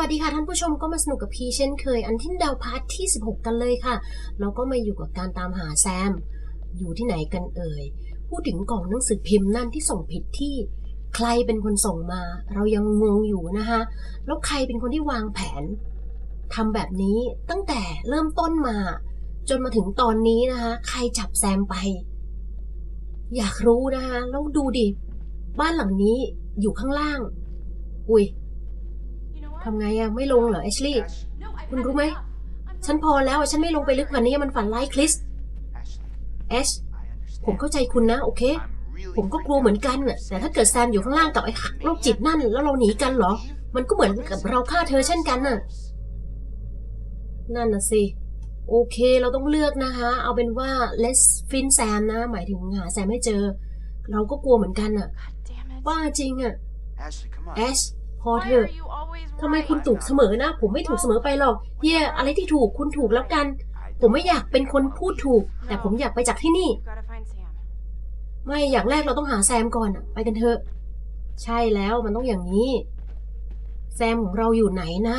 วัสดีค่ะท่านผู้ชมก็มาสนุกกับพีเช่นเคย อันที่ดาวพาร์ทที่ 16 กันเลยค่ะ เราก็มาอยู่กับการตามหาแซม อยู่ที่ไหนกันเอ่ย พูดถึงกล่องหนังสือพิมพ์นั่นที่ส่งผิดที่ ใครเป็นคนส่งมา เรายังงงอยู่นะคะแล้วใครเป็นคนที่วางแผนทำแบบนี้ตั้งแต่เริ่มต้นมา จนมาถึงตอนนี้นะคะ ใครจับแซมไป อยากรู้นะคะแล้วดูดิบ้านหลังนี้อยู่ข้างล่าง อุ้ย ทำไงอะไม่ลงเหรอแอชลี่คุณรู้ไหม ฉันพอแล้วอะฉันไม่ลงไปลึกกว่านี้มันฝันร้ายคริสแอชผมเข้าใจคุณนะ โอเค ผมก็กลัวเหมือนกันน่ะแต่ถ้าเกิดแซมอยู่ข้างล่างกับไอ้โรคจิตนั่น แล้วเราหนีกันเหรอ มันก็เหมือนกับเราฆ่าเธอเช่นกันน่ะ นั่นน่ะสิ โอเคเราต้องเลือกนะคะ เอาเป็นว่า let's fin Sam นะ หมายถึงหาแซมให้เจอ เราก็กลัวเหมือนกันน่ะบ้าจริงอะแอชพ อเถอะทำไมคุณถูกเสมอนะ ผมไม่ถูกเสมอไปหรอกเย่อะไรที่ถูกคุณถูกแล้วกัน ผมไม่อยากเป็นคนพูดถูก แต่ผมอยากไปจากที่นี่ ไม่อย่างแรกเราต้องหาแซมก่อนอะไปกันเถอะ ใช่แล้วมันต้องอย่างนี้ แซมของเราอยู่ไหนนะ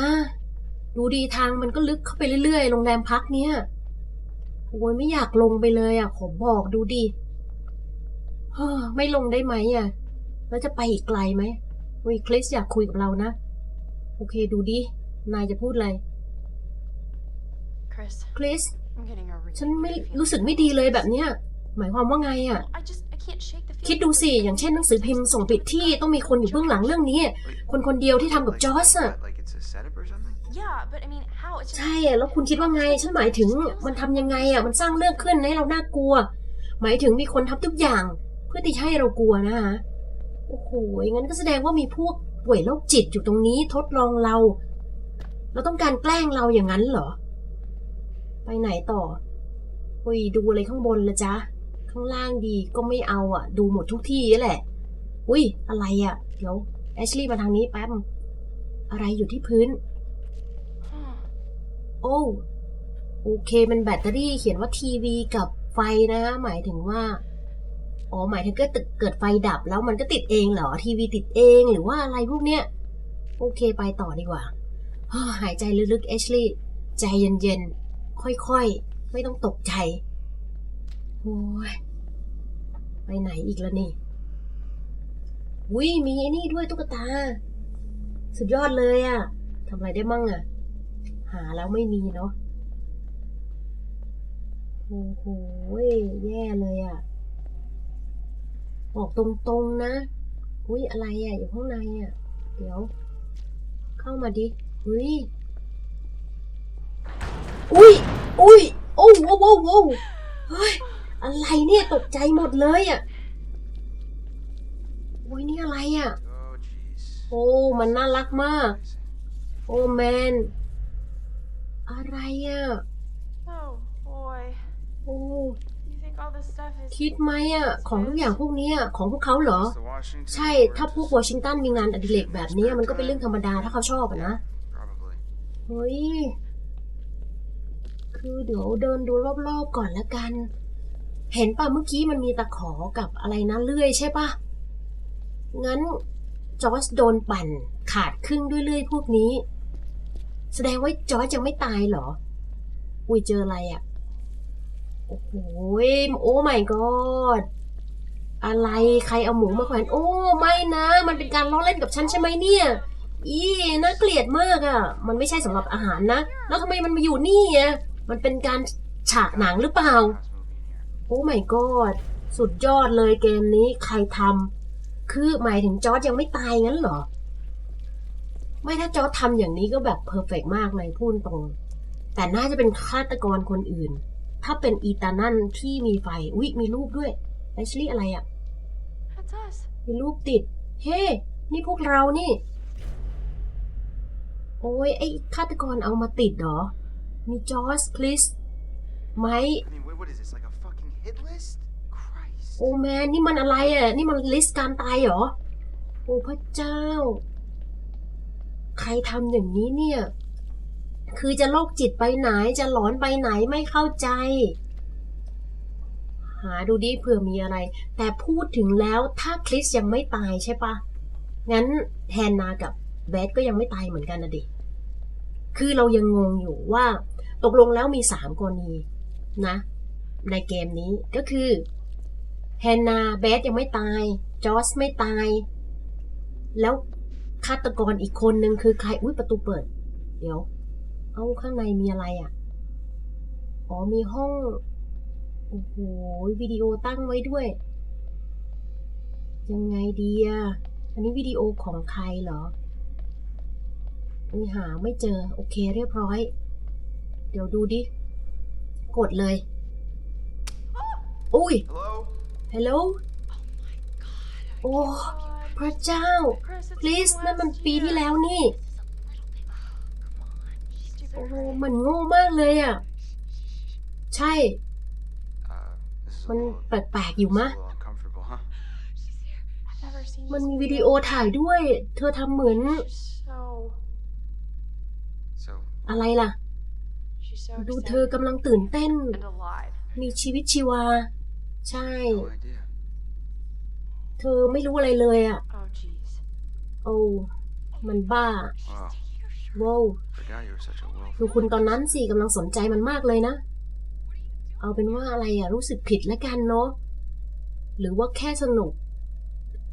ดูดีทางมันก็ลึกเข้าไปเรื่อยๆโรงแรมพักเนี่ยโอ้ยไม่อยากลงไปเลยอะขอบอกดูดิเฮ้อไม่ลงได้ไหมอะแล้วจะไปอีกไกลไหม วิคลิสอยากคุยกับเรานะ โอเคดูดิ นายจะพูดอะไร คริส ฉันไม่รู้สึกไม่ดีเลยแบบเนี้ย หมายความว่าไงอะ คิดดูสิ อย่างเช่นหนังสือพิมพ์ส่งผิดที่ต้องมีคนอยู่เบื้องหลังเรื่องนี้ คนคนเดียวที่ทำกับจอร์สอะใช่อะแล้วคุณคิดว่าไง ฉันหมายถึงมันทำยังไงอะมันสร้างเรื่องขึ้นให้เราน่ากลัว หมายถึงมีคนทำทุกอย่าง เพื่อที่จะให้เรากลัวนะคะ โอ้โหงั้นก็แสดงว่ามีพวกป่วยโรคจิตอยู่ตรงนี้ทดลองเรา เราต้องการแกล้งเราอย่างนั้นเหรอ ไปไหนต่ออุยดูอะไรข้างบนละจ๊ะ ข้างล่างดีก็ไม่เอาอะ ดูหมดทุกที่แหละ อุ้ยอะไรอะ เดี๋ยวแอชลี่มาทางนี้แป๊บ อะไรอยู่ที่พื้น โอ้โอเคมันแบตเตอรี่เขียนว่าทีวีกับไฟนะหมายถึงว่า อ๋อหมายถึงก็เกิดไฟดับแล้วมันก็ติดเองเหรอทีวีติดเองหรือว่าอะไรพวกเนี้ยโอเคไปต่อดีกว่าฮ่าหายใจลึกๆเอชลี่ใจเย็นๆ ค่อยๆ ไม่ต้องตกใจโอ้ยไปไหนอีกแล้วนี่วิมีไอ้นี่ด้วยตุ๊กตา สุดยอดเลยอะทำอะไรได้มั่งอะหาแล้วไม่มีเนาะโอ้โหแย่เลยอะ บอกตรงๆนะ อุ้ยอะไรอะอยู่ข้างในอะเดี๋ยว เข้ามาดิ อุ้ย อุ้ย อุ้ย โอ้โว้โว้โว้เฮ้ย อะไรเนี่ยตกใจหมดเลยอะอุ้ยนี่อะไรอะโอ้ มันน่ารักมาก โอ้แมน อะไรอะ คิดไหมอะของทุกอย่างพวกเนี้ยของพวกเขาเหรอ ใช่ถ้าพวกวอชิงตันมีงานอดิเรกแบบนี้มันก็เป็นเรื่องธรรมดาถ้าเขาชอบอะนะเฮ้ยคือเดี๋ยวเดินดูรอบๆก่อนละกัน เห็นป่ะเมื่อกี้มันมีตะขอกับอะไรนะเลื่อยใช่ป่ะงั้นจอร์จโดนปั่นขาดครึ่งด้วยเลื่อยพวกนี้ แสดงว่าจอร์จยังไม่ตายเหรอ อุ้ยเจออะไรอะ่ะ โอ้โหโอ้ไม่กอดอะไรใครเอาหมูมาแขวนโอ้ไม่นะ มันเป็นการล้อเล่นกับฉันใช่ไหมเนี่ย อีน่าเกลียดมากอะ่ะ มันไม่ใช่สำหรับอาหารนะ แล้วทำไมมันมาอยู่นี่อะมันเป็นการฉากหนังหรือเปล่า โอ้ my god สุดยอดเลยเกมนี้ใครทำคือหมายถึงจอร์จยังไม่ตายงั้นเหรอ ไม่ถ้าจอร์จทำอย่างนี้ก็แบบเพอร์เฟกมากเลยพูดตรง แต่น่าจะเป็นฆาตกรคนอื่น ถ้าเป็นอีตานั่นที่มีไฟอุ๊ยมีรูปด้วยแอชลี่อะไรอะ่ะ that's us. มีรูปติด เฮ้นี่พวกเรานี่ โอ้ยไอ้ฆาตกรเอามาติดเหรอ มีจอร์จคริสไมค์ I mean, wait, what is this? Like a fucking hit list? Christ. โอ้แมนนี่มันอะไรอะ นี่มันลิสต์การตายเหรอ โอ้พระเจ้า ใครทำอย่างนี้เนี่ย คือจะโรคจิตไปไหนจะหลอนไปไหนไม่เข้าใจ หาดูดิเผื่อมีอะไร แต่พูดถึงแล้วถ้าคริสยังไม่ตายใช่ปะงั้นแฮนนากับเบสก็ยังไม่ตายเหมือนกันนะดิ คือเรายังงงอยู่ว่า ตกลงแล้วมีสามกรณีนะ ในเกมนี้ก็คือแฮนนาเบสยังไม่ตาย จอสไม่ตาย แล้วฆาตกรอีกคนนึงคือใครอุ้ยประตูเปิด เดี๋ยว อาข้างในมีอะไรอะ่ะ อ๋อมีห้อง โอ้โหวิดีโอตั้งไว้ด้วย ยังไงดีอะอันนี้วิดีโอของใครเหรออุ้ยหาไม่เจอ โอเคเรียบร้อย เดี๋ยวดูดิ กดเลย อุ้ย Hello? ฮัลโหลโอ้ God. พระเจ้า Chris, it's คริส been นั่นมัน last ปีที่ year. แล้วนี่ Stupid โอ้โห Chris. มันโง่มากเลยอะ ใช่ Uh, this is a มัน little, แปลกๆอยู่มะ this is a little uncomfortable, huh? I've never seen มัน you มี so วิดีโอถ่ายด้วย เธอทำเหมือน She's so. So, อะไรล่ะ She's so ดูเธอกำลังตื่นเต้น and alive. มีชีวิตชีวา ใช่ no idea. เธอไม่รู้อะไรเลยอะ Oh, jeez. โอ้ มันบ้า Wow. ว้าว Forgot you were such a ดู willful. คุณตอนนั้นสิกำลังสนใจมันมากเลยนะ เอาเป็นว่าอะไรอะรู้สึกผิดแล้วกันเนาะหรือว่าแค่สนุก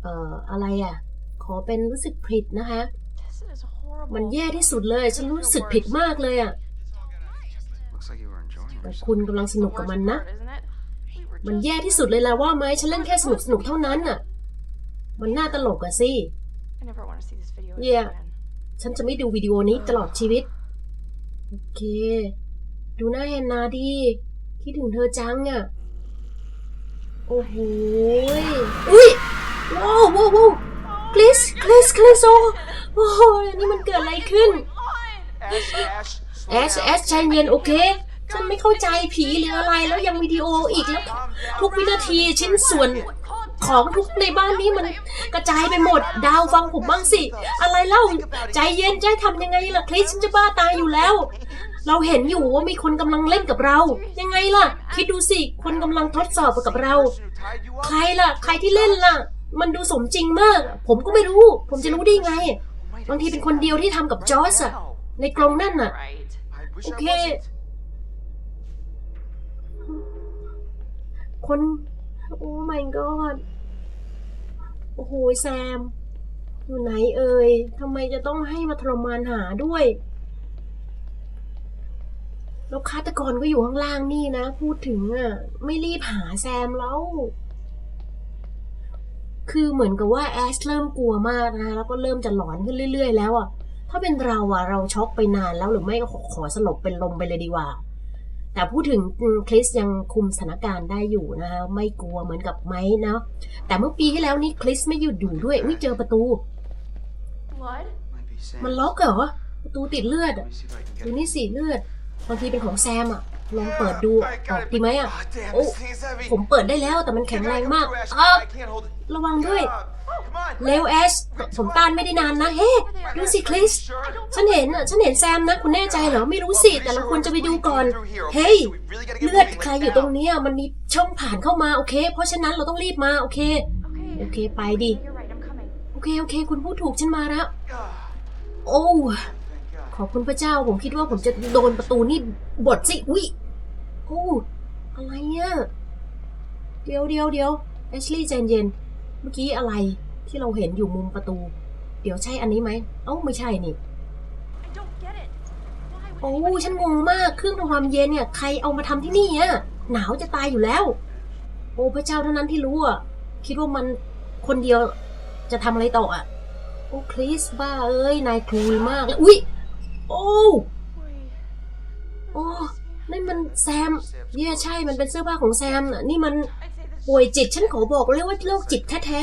เอ่อ อะไรอะขอเป็นรู้สึกผิดนะคะ This is horrible. มันแย่ที่สุดเลย ฉันรู้สึกผิดมากเลยอะ Looks like you were enjoying แต่ yourself. คุณกำลังส It's the นุกกับ worst มันนะ part, isn't it? We were มัน just แย่ที่สุดเลยล่ะว่าไหมฉันเล่นแค่สนุกสนุกๆเท่านั้นน่ะ มันน่าตลกอะสิ I never want to see this video Yeah. ฉันจะไม่ดูวิดีโอนี้ตลอดชีวิต โอเค ดูหน้าแอนนาดีคิดถึงเธอจังอะโอ้โหอุ้ยว้าวว้าวคลิสคลิสคลิสโอโอ้โหนี่มันเกิดอะไรขึ้น Ash, Ash, แอชแอชใจเย็นโอเคฉันไม่เข้าใจผีหรืออะไรแล้วยังวิดีโออีกแล้ว ทุกวินาทีชิ้นส่วน ของทุกในบ้านนี้มันกระจายไปหมด ดาวฟังผมบ้างสิ อะไรเล่า ใจเย็นใจทำยังไงล่ะคริสฉันจะบ้าตายอยู่แล้ว เราเห็นอยู่ว่ามีคนกำลังเล่นกับเรา ยังไงล่ะ คิดดูสิ คนกำลังทดสอบกับเรา ใครล่ะ ใครที่เล่นล่ะ มันดูสมจริงมาก ผมก็ไม่รู้ ผมจะรู้ได้ไง บางทีเป็นคนเดียวที่ทำกับจอร์จอะในกรงนั่นน่ะ Right. I wish I Okay. wasn't. คน โอ้ my god โอ้โหแซม อยู่ไหนเอ่ยทำไมจะต้องให้มาทรมานหาด้วย แล้วฆาตกรก็อยู่ข้างล่างนี่นะ พูดถึงอะ ไม่รีบหาแซมแล้ว คือเหมือนกับว่าแอชเริ่มกลัวมากนะคะแล้วก็เริ่มจะหลอนขึ้นเรื่อย ๆ แล้วอะ ถ้าเป็นเราอะ เราช็อกไปนานแล้วหรือไม่ก็ขอขอสลบเป็นลมไปเลยดีกว่า แต่พูดถึงอืมคริสยังคุมสถานการณ์ได้อยู่นะคะไม่กลัวเหมือนกับไม้เนาะแต่เมื่อปีที่แล้วนี่คริสไม่หยุดอยู่ด้วยอุ้ยเจอประตู Blood? Might be Sam. มันล็อกเหรอประตูติดเลือด Let อะ me see if I can ดู get นี่สิเลือดบางทีเป็นของแซมอะ ลองเปิดดู I อ got อก it. ดีไหมอะ Ah, damn, Oh, this thing is heavy. ผมเปิดได้แล้วแต่มันแข็งแรงมาก Come through, Ash. อ้าว I can't hold it. ระวังด้วย Ah, Come on. เร็วแอชผมต้านไม่ได้นานนะ เฮ้ดูสิคริส ฉันเห็นอะฉันเห็นแซมนะ คุณแน่ใจเหรอ ไม่รู้สิ แต่เราควรจะไปดูก่อน เฮ้ย เลือดใครอยู่ตรงเนี้ยมันมีช่องผ่านเข้ามา โอเค เพราะฉะนั้นเราต้องรีบมา โอเค Okay. โอเค ไปดิ You're right, I'm coming. โอเค โอเค คุณพูดถูก ฉันมาแล้ว Ah, โอ้ thank God. ขอบคุณพระเจ้าผมคิดว่าผมจะโดนประตูนี่บดสิอุ้ยโอ้อะไรเนี่ยเดี๋ยวเดี๋ยวเดี๋ยวแอชลี่ใจเย็น เมื่อกี้อะไรที่เราเห็นอยู่มุมประตู เดี๋ยวใช่อันนี้ไหมเอ้าไม่ใช่นี่โอ้ฉันงงมากเครื่องทำความเย็นเนี่ยใครเอามาทำที่นี่อะหนาวจะตายอยู่แล้ว โอ้พระเจ้าเท่านั้นที่รู้อะคิดว่ามันคนเดียวจะทำอะไรต่ออะโอ้คริสบ้าเอ้ยนายครูมากเลยอุ้ย โอ้ Wait. Oh, นั่นมันแซมเย่ใช่มันเป็นเสื้อผ้าของแซมน่ะนี่มันป่วยจิตฉันขอบอกเลยว่าโรคจิตแท้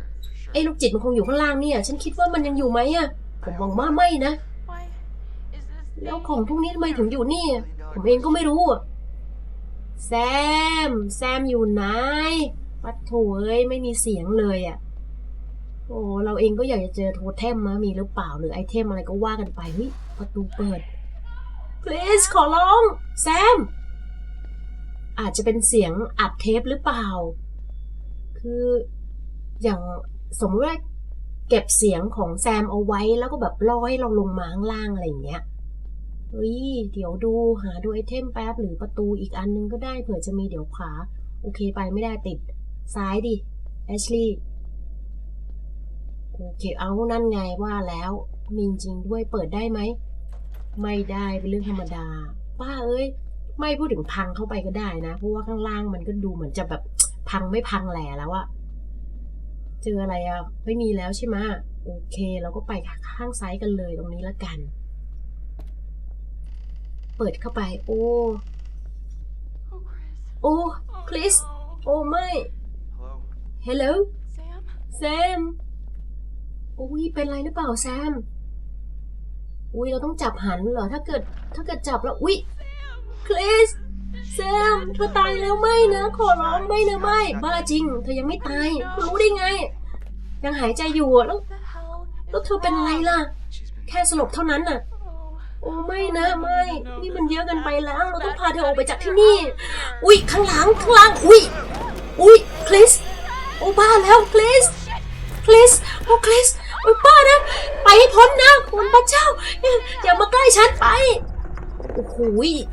ๆไอ้โรคจิตมันคงอยู่ข้างล่างเนี่ย ฉันคิดว่ามันยังอยู่ไหมอะผมหวังว่าไม่นะ แล้วของพวกนี้ทำไมถึงอยู่นี่ ผมเองก็ไม่รู้แซม แซมอยู่ไหนปัดโถเอ้ยไม่มีเสียงเลยอะ โอ้เราเองก็อยากจะเจอโทเทมนะมีหรือเปล่าหรือไอเทมอะไรก็ว่ากันไปเฮ้ยประตูเปิด please ขอร้อง แซม อาจจะเป็นเสียงอัดเทปหรือเปล่า คืออย่างสมมติว่าเก็บเสียงของแซมเอาไว้แล้วก็แบบร้อยเราลงมาข้างล่างอะไรอย่างเงี้ยเฮ้ยเดี๋ยวดูหาดูไอเทมแป๊บหรือประตูอีกอันนึงก็ได้เผื่อจะมีเดี๋ยวขวาโอเคไปไม่ได้ติด ซ้ายดิแอชลีย์ โอเคเอานั่นไงว่าแล้วมีจริงด้วยเปิดได้ไหม ไม่ได้เป็นเรื่องธรรมดา ป้าเอ้ย ไม่พูดถึงพังเข้าไปก็ได้นะ เพราะว่าข้างล่างมันก็ดูเหมือนจะแบบพังไม่พังแหล่แล้วอะเจออะไรอะไม่มีแล้วใช่ไหมะโอเค เราก็ไปข้างซ้ายกันเลยตรงนี้ละกัน เปิดเข้าไป โอ้ Oh, Chris. โอ้คริส Oh, โอ้ไม่ Hello? ฮัลโหล Sam? อุ้ยเป็นไรหรือเปล่าแซม อุ้ยเราต้องจับหันเหรอ ถ้าเกิดถ้าเกิดจับแล้ว อุ้ยคริสแซมเธอตายแล้วไม่นะ ขอร้องไม่นะไม่ บ้าจริง เธอยังไม่ตายคุณรู้ได้ไง ยังหายใจอยู่อะแล้วแล้วเธอเป็นอะไรล่ะ แค่สลบเท่านั้นน่ะ โอ้ไม่นะไม่นี่มันเยอะเกินไปแล้ว เราต้องพาเธอออกไปจากที่นี่ อุ้ยข้างหลังข้างหลังอุ้ยอุ้ยคริสโอ้บ้าแล้วคริสคริสโอ้คริส โอ้ป้านะ ไปให้พ้นนะคุณพระเจ้า อย่ามาใกล้ฉันไป โอ้โห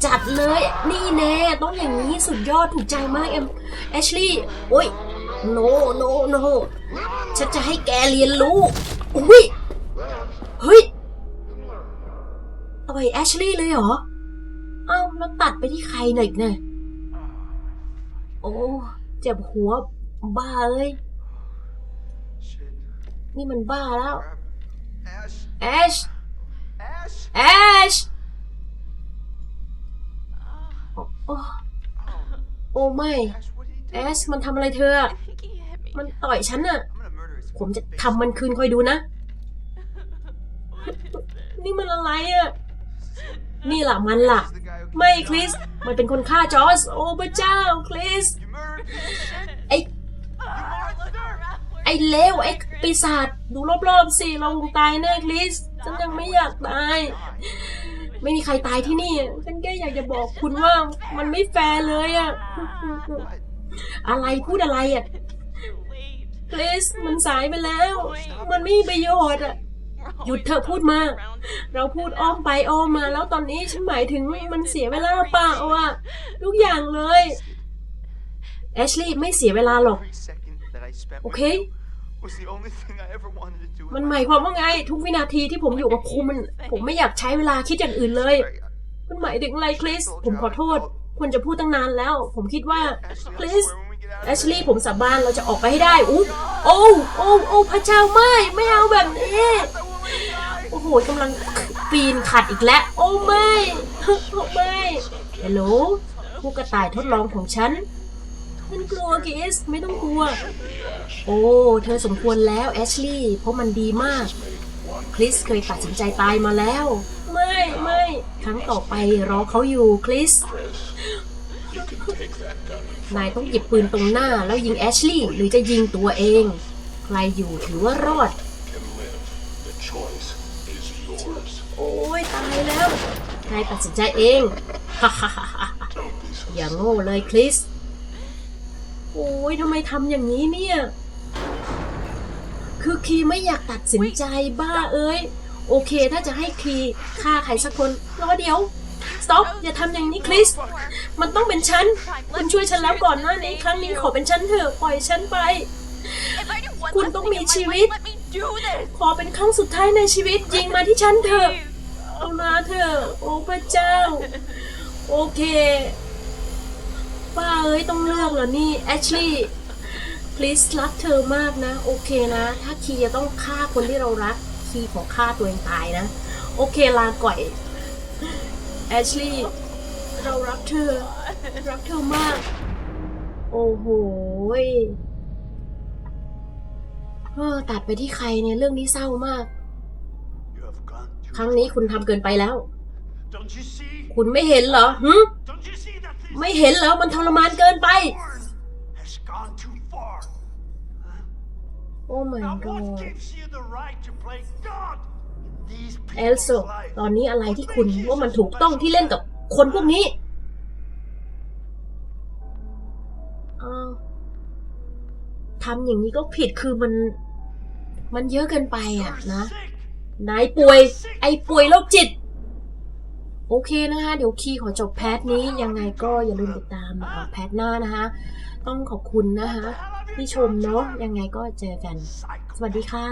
จัดเลย นี่แน่ต้องอย่างนี้สุดยอดถูกใจมากเอ็มแอชลี่โอ้ยโนโนโนฉันจะให้แกเรียนรู้อุ้ยเฮ้ยต่อยแอชลี่เลยเหรอ เอ้าแล้วตัดไปที่ใครหน่อยเนี่ยโอ้ เจ็บหัวบ้าเอ้ย นี่มันบ้าแล้ว Crap. Ash. แอช Ash. แอชโอ้โอ้โอ้ไม่ Ash, what did he แอ do? ชมันทำอะไรเธออะ I think he hit me. มันต่อยฉันน่ะ I'm gonna murder his ผมจะ face. ทำมันคืนคอยดูนะ นี่มันอะไรอะนี่ล่ะมันล่ะ This is the guy who ไม่ killed คริส John. มันเป็นคนฆ่าจอร์สโอ้พระเจ้าคริส You murdered him. ไอ้ ไอ้เลวไอ้ปีศาจดูรอบๆสิเราคงตายแน่คริสฉันยังไม่อยากตาย ไม่มีใครตายที่นี่ ฉันแค่อยากจะบอกคุณว่า มันไม่แฟร์เลยอะอะไรพูดอะไรอะ Too late. คริสมันสายไปแล้ว มันไม่มีประโยชน์อะ We're หยุด always เถอะพูดมา around it. เราพูดอ้อมไปอ้อมมา แล้วตอนนี้ฉันหมายถึงมันเสียเวลาเปล่าอะทุกอย่างเลยแอชลีย์ไม่เสียเวลาหรอก Every second that I spent with Okay. you was the only thing I ever wanted to do. in มัน my หมายความว่าไง ทุกวินาทีที่ผมอยู่กับคุณมันผมไม่อยากใช้เวลาคิดอย่างอื่นเลย life. มันหมายถึงอะไรคริส ผมขอโทษ ควรจะพูดตั้งนานแล้ว ผมคิดว่า Ashley, ค I ริส swear when we get out แอ of ช here, ลีย์ผมสาบานเราจะออกไปให้ได้อู้โอ้โอ้โอ้พระเจ้าไม่ไม่เอาแบบนี้ โอ้โหกำลังปีนขัดอีกแล้ว โอ้ไม่ โอ้ไม่ฮัลโหลผู้กระต่ายทดลองของฉัน ฉันกลัวคริสไม่ต้องกลัว โอ้ เธอสมควรแล้วแอชลีย์เพราะมันดีมาก คริสเคยตัดสินใจตายมาแล้ว ไม่ไม่ครั้งต่อไปรอเขาอยู่คริสนายต้องหยิบปืนตรงหน้าแล้วยิงแอชลีย์หรือจะยิงตัวเอง ใครอยู่ถือว่ารอด The choice is yours. โอ้ยตายแล้วนายตัดสินใจเอง อย่าโง่เลยคริส โอ้ยทำไมทำอย่างนี้เนี่ย คือคีไม่อยากตัดสินใจบ้าเอ้ย โอเคถ้าจะให้คีฆ่าใครสักคนรอเดี๋ยว stop อย่าทำอย่างนี้คริส มันต้องเป็นฉัน คุณช่วยฉันแล้วก่อนหน้านี้ครั้งนี้ขอเป็นฉันเถอะปล่อยฉันไป If I do one คุณ last ต้อง thing มี in my ชี life, วิต let me do this. ขอเป็นครั้งสุดท้ายในชีวิตยิงมาที่ฉันเถอะเอามาเถอะโอ้พระเจ้า โอเค ป้าเอ้ยต้องเลือกเหรอนี่แอชลีย์พลีสรักเธอมากนะ โอเคนะ ถ้าคีจะต้องฆ่าคนที่เรารัก คีขอฆ่าตัวเองตายนะ โอเคลาก่อยแอชลีย์เรารักเธอ รักเธอมาก โอ้โหยเออตัดไปที่ใครเนี่ย เรื่องนี้เศร้ามาก You have gone too ครั้งนี้คุณทำเกินไปแล้ว Don't you see? คุณไม่เห็นเหรอหึ ไม่เห็นเหรอมันทรมานเกินไป has gone too far? โอ้ my Now god what gives you the right to play God in these เอล people's โซ lives? ตอนนี้อะไรที่คุณว่ามันถูกต้องที่เล่นกับคนพวกนี้อ้าวทำอย่างนี้ก็ผิดคือมัน มันเยอะเกินไปอะ You're นะ sick. นายป่วย ไอ้ป่วยโรคจิต โอเคนะคะ เดี๋ยวคีย์ขอจบแพทนี้ยังไงก็อย่าลืมติดตามแพทหน้านะคะ ต้องขอบคุณนะคะที่ชมเนาะยังไงก็เจอกัน สวัสดีค่ะ